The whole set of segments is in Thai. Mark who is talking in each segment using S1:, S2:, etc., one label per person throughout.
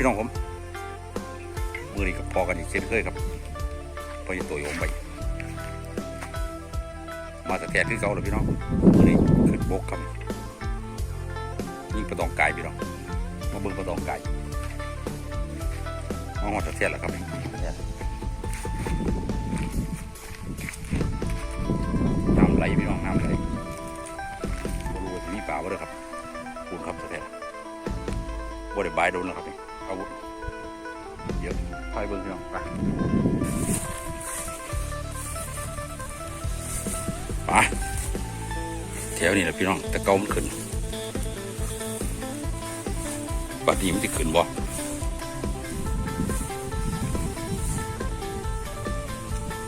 S1: พี่น้องผมมือนี้กับพอกันอีกเช่นเคยครับพอจะตัวโยมไป มาสแกนคือเก่าเลยพี่น้องมือนี้ขึ้นบกครับยิ่งประตองกายพี่น้องมาเบิ่งประตองกายมาหอดสะเทียนแล้วครับน้ำไหลพี่น้องน้ำไหลบรู้ว่ามีป่าบ่เด้ครับปูนครับสะเทียนบริบายโดนแล้วครับนี่ ดี๋ยเบิ้งพี่น้องไปไปแถวนี้แหละพี่น้องแต่เกามันขึ้นบัดนี้มันจะขึ้นบ่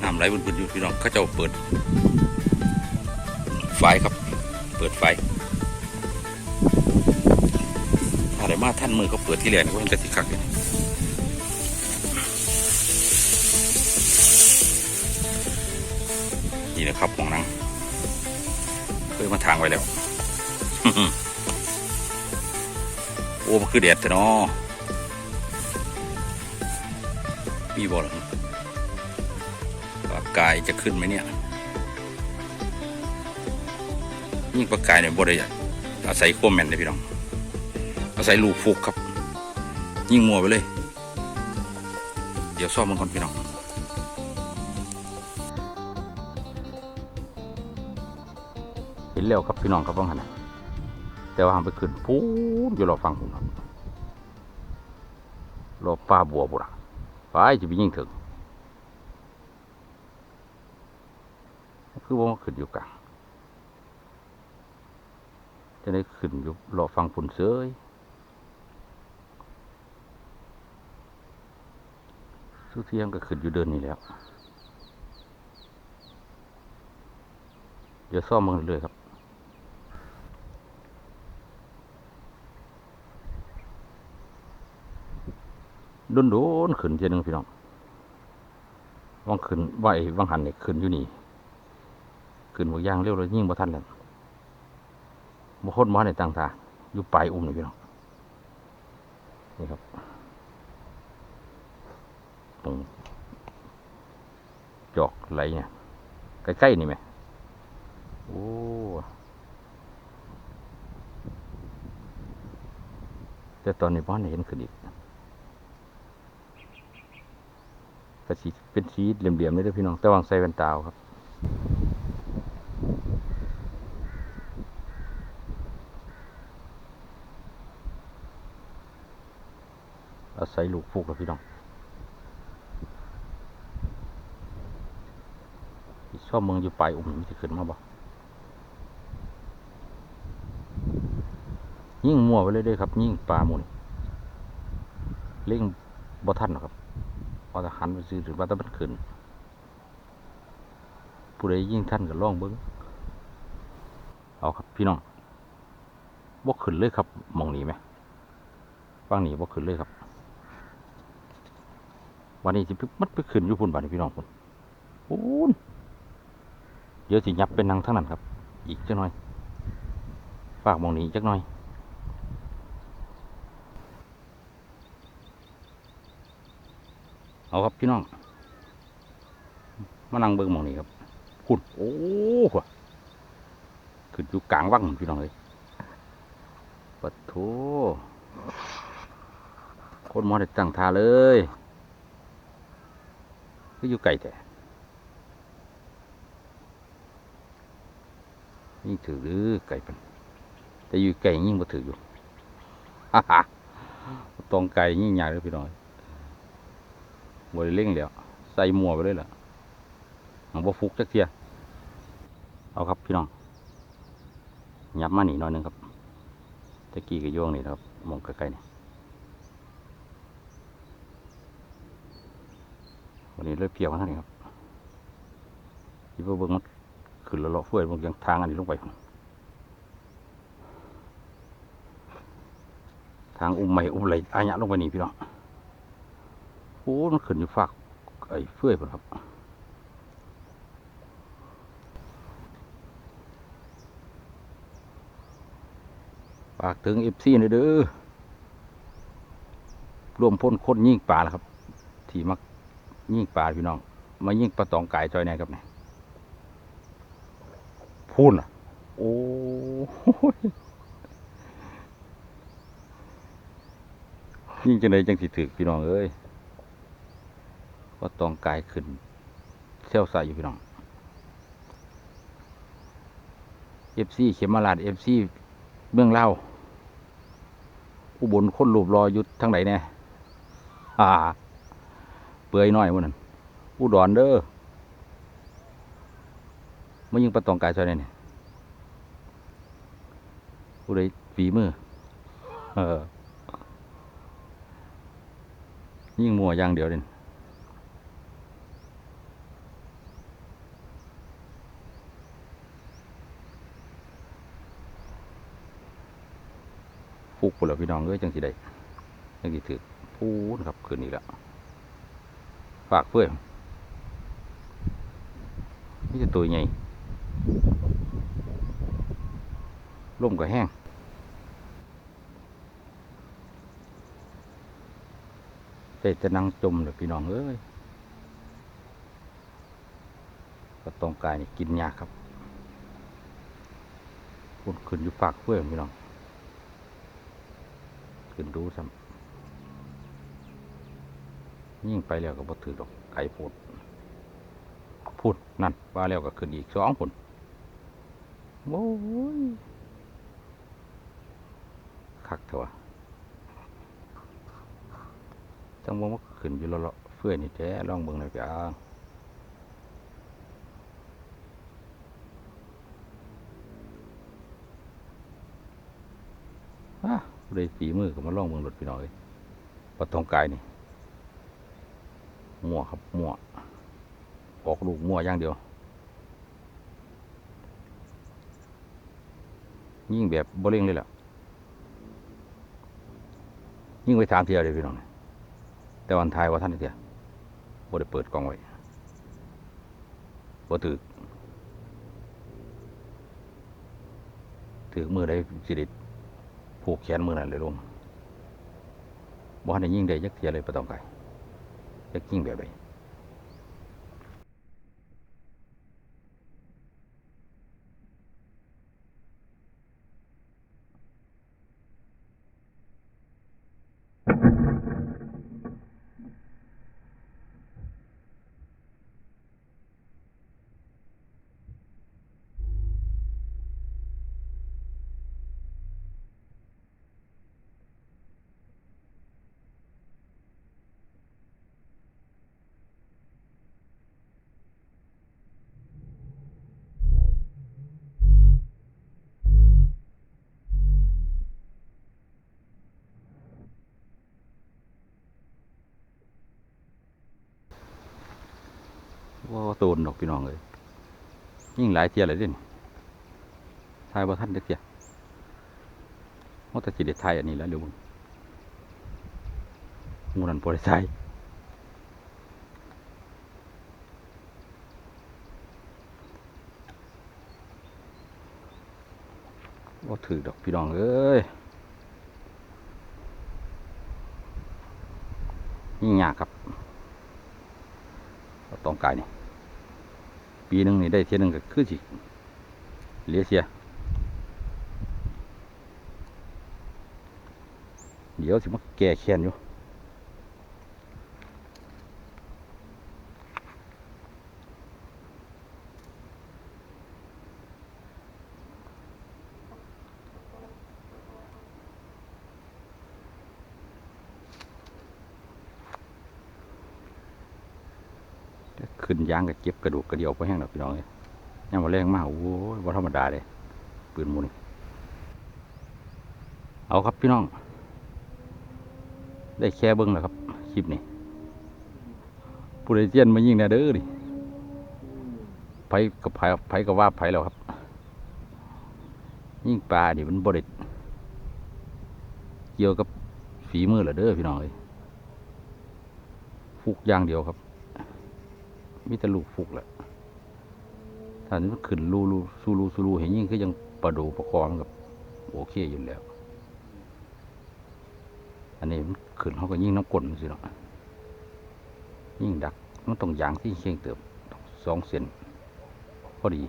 S1: น้ำไหลบนๆอยู่พี่น้องเขาเจ้าเปิด ไฟครับ เปิดไฟอะไรมาท่านมือเขาเปิดที่แหลนก็เห็นแต่สิคักเลย นี่นะครับของนังเคยมาทางไว้แล้วโอ้มันคือแดดแต่นาะมีบอลปากกายจะขึ้นไหมเนี่ยยิ่งปากกายเนี่ยบริยอาศัยขั้วแมนเลยพี่น้อง อาศัยลูกฟุกครับ ยิงมัวไปเลย เดี๋ยวซ่อมมันก่อนพี่น้อง ห็นแล้วครับพี่น้องครับว่างหันน่ะแต่ว่าหางไปขึ้นพูนอยู่รอฟังผมครับรอป้าบัวบุระไปจะไปยิ่งถึงคือว่ามันขึ้นอยู่กลางจะได้ขึ้นอยู่รอฟังฝุ่นเสยสุเทียมก็ขึ้นอยู่เดินนี่แล้ว เดี๋ยวซ่อมมันเรื่อยครับ ดุนโดนขึ้นเทียหนึงพี่น้องวังขึ้นไหววังหันเนี่ยขึ้นอยู่นี่ขึ้นบางอย่างเร็วเลยยิ่งบ่ทันแล้วบ่คนมาในต่างตาอยู่ปลายอุ้มนี่พี่น้องนี่ครับตรงจอกไหลเนี่ยใกล้ๆนี่ไหมโอ้แต่ตอนนี้บ้านเห็นขึ้นอีก แต่สีเป็นสีเหลี่ยมๆนี่เด้อพี่น้องแต่วางใส่แว่นตาครับอาศัยลูกฟูกแล้วพี่น้องชอบเมืองอยู่ปลายอุ้มมันจะขึ้นมาบ่ยิ่งมั่วไปเลยเด้อครับ ยิ่งปลาหมุนเล่งบ่ทันหรอครับ พอจะหันไปซื้อถึงว่าตะมันขึ้นผู้ใดยิ่งท่านก็ล่องเบิ้งเอาครับพี่น้องบ่ขึ้นเลยครับมองหนีไหมฟังหนีบ่ขึ้นเลยครับ วันนี้สิมันไปขึ้นอยู่พุ่นบ้านนี้พี่น้องพุ่นพุ่นเดี๋ยวสิยับเป็นนางทั้งนั้นครับ อีกจักหน่อย ฝากมองหนีจักหน่อย เอาครับพี่น้องมานั่งเบิ่งมองนี้ครับขุดโอ้โหขึ้นอยู่กลางวังพี่น้องเลยปัดโถคนมอได้ตั้งท่าเลยก็อยู่ไกลแต่ยิ่งถือหรือไก่เป็นแต่อยู่ไก่ยิ่งบ่ถืออยู่ฮ่าฮ่าตองไก่ยิ่งใหญ่เลยพี่น้อย บ่ได้เล่งแล้วใส่หมัวไปเลยล่ะมันบ่ฟุกจักเทียเอาครับพี่น้องยับมาหนีหน่อยนึงครับตะกี้ก็โยงนี่นะครับมองใกล้ๆนี่วันนี้เลยเพียวมาทางนี้ครับที่ว่าเบิ่งมันขึ้นแล้วเลาะเฟื่อยบางอย่างทางอันนี้ลงไปทางอุ้มใหม่อุ้มไหลอายะลงไปนี่พี่น้อง อ้มันขึ้นอยู่ฝากไอ้เฟื่อยพครับฝากถึงเอฟซีหน่อยเด้อร่วมพ่นคนยิ่งปลาแล้วครับ ที่มักยิ่งปลาพี่น้อง มายิ่งปลาตองไกายจอยแน่ครับเนี่ยพูนอะ โอ้ยยิ่งจังไดจังสิถึกพี่น้องเอ้ย ปลาตองกายขึ้นเซลใส่อยู่พี่น้องเอฟซีเขมราดเอฟซีเมืองเล่าอุบลคนรูปรออยู่ทางไหนแน่อ่า เปื่อยน้อยมันนั่นอุดรเด้อมายิงปลาตองกายซอยเนี่ยผู้ใดฝีมือ เออ ยิ่งมัวอย่างเดียวเด่น ฟุกไปแล้วพี่น้องเอ้ยจังสิได้จังสิถือพูนครับคืนนี้แล้วฝากเพื่อนนี่จะตัวใหญ่ลมก็แห้งแต่จะนั่งจมเลยพี่น้องเอ้ยก็ต้องกายนี่กินยากครับคุณขึ้นอยู่ฝากเพื่อนพี่น้อง ขึ้นดูซ้ำยิ่งไปแล้วก็บ่ถือดอกไก่พูดพูดนั่นว่าแล้วก็ขึ้นอีกสองผลโอ้ยคักเถอะจังว่มันขึ้นอยู่ล้วๆเฟื่อนี่แท้ลองเบิ่งหน่อยจ้าอะ ผู้ใดฝีมือก็มาล่องเบิ่งรถพี่น้อยปะตองกายนี่มั่วครับมั่วออกลูกมั่วอย่างเดียว ยิ่งแบบบ่เร่งเลยล่ะ ยิ่งไปถามเทียวเลยพี่น้องแต่วันทายว่าท่านเทียบ่ได้เปิดกล้องไว้บ่ถือถือมือได้สิริ ผูกแขนมือนั่นเลยลงบ่ทันได้ยิ่งได้ยักเทียเลยประตองไก่ยักยิ่งแบบไห ว่าโตนดอกพี่น้องเลยยิ่งหลายเทียเลยด่นทายว่าท่านเด็กเทียว่าแต่สิเด็ดไทยอันนี้แล้วเดี๋ยวมึงมูนันโปรไซว่าถือดอกพี่น้องเอ้ยยิ่ยากครับ ต้องกายนี่ ปีหนึ่งนี่ได้เทียหนึงก็คือสิเหลียเสีย เดี๋ยวสิมาแก่แค้นอยู่ ขึ้นยางก็เก็บกระดูกกระเดียวไปแห้งดอกพี่น้องเลยยังมาแรงมากโอ้ยว่าธรรมดาเลยปืนมูนี่เอาครับพี่น้อง ได้แค่เบิ้งแล้วครับคลิปนี้ผู้ใดเจียนมายิงแน่เด้อดิไผกับไผไผกับว่าไผแล้วครับ ยิ่งปลาดิมันบริดเกี่ยวกับฝีมือเหรอเด้อพี่น้องเลยฟุกอย่างเดียวครับ มีแต่ลูกฟุกแหละถ้ามันขึ้นรูรูสูรูสูรูเห็นยิ่งคือยังประดูประคองกับโอเคอยู่แล้ว อันนี้มันขึ้นเขาก็ยิ่งน้ำกลนสิเนาะยิ่งดักมันต้องยางที่เคียงเติบสองเซนพอดี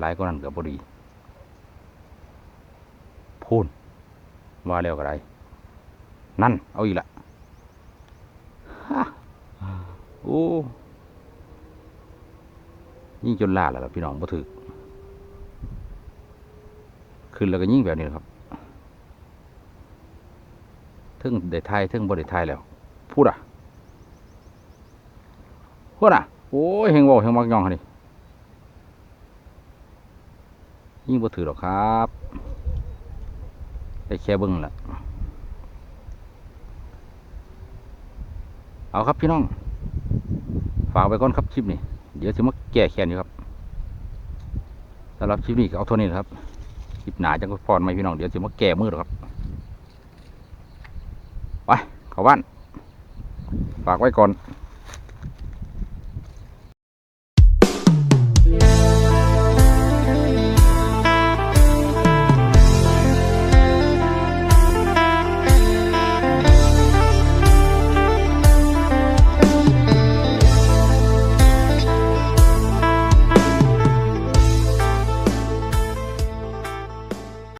S1: หลายก็นั่นก็พอดี พูนว่าแล้วก็ได้นั่น เอาอีกละฮะโอ้ ยิ่งจนล่าแล้วพี่น้องบ่ถือขึ้นแล้วก็ยิ่งแบบนี้ครับทึ่งได้ทายทึ่งบ่ได้ทายแล้ว พูดอะพูดอะ โอ้ยเฮงว่าเฮงมักย่องหั่นนี่ยิ่งบ่ถือหรอกครับได้แค่เบิ่งแหละเอาครับพี่น้อง ฝากไว้ก่อนครับคลิปนี้ เดี๋ยวจะมาแก้แค้นอยู่ครับสำหรับคลิปนี้ก็เอาเท่านี้นะครับ คลิปหนาจังก็พรไหมพี่น้อง เดี๋ยวจะมาแก้มือหรอกครับ ไปเข้าบ้าน ฝากไว้ก่อน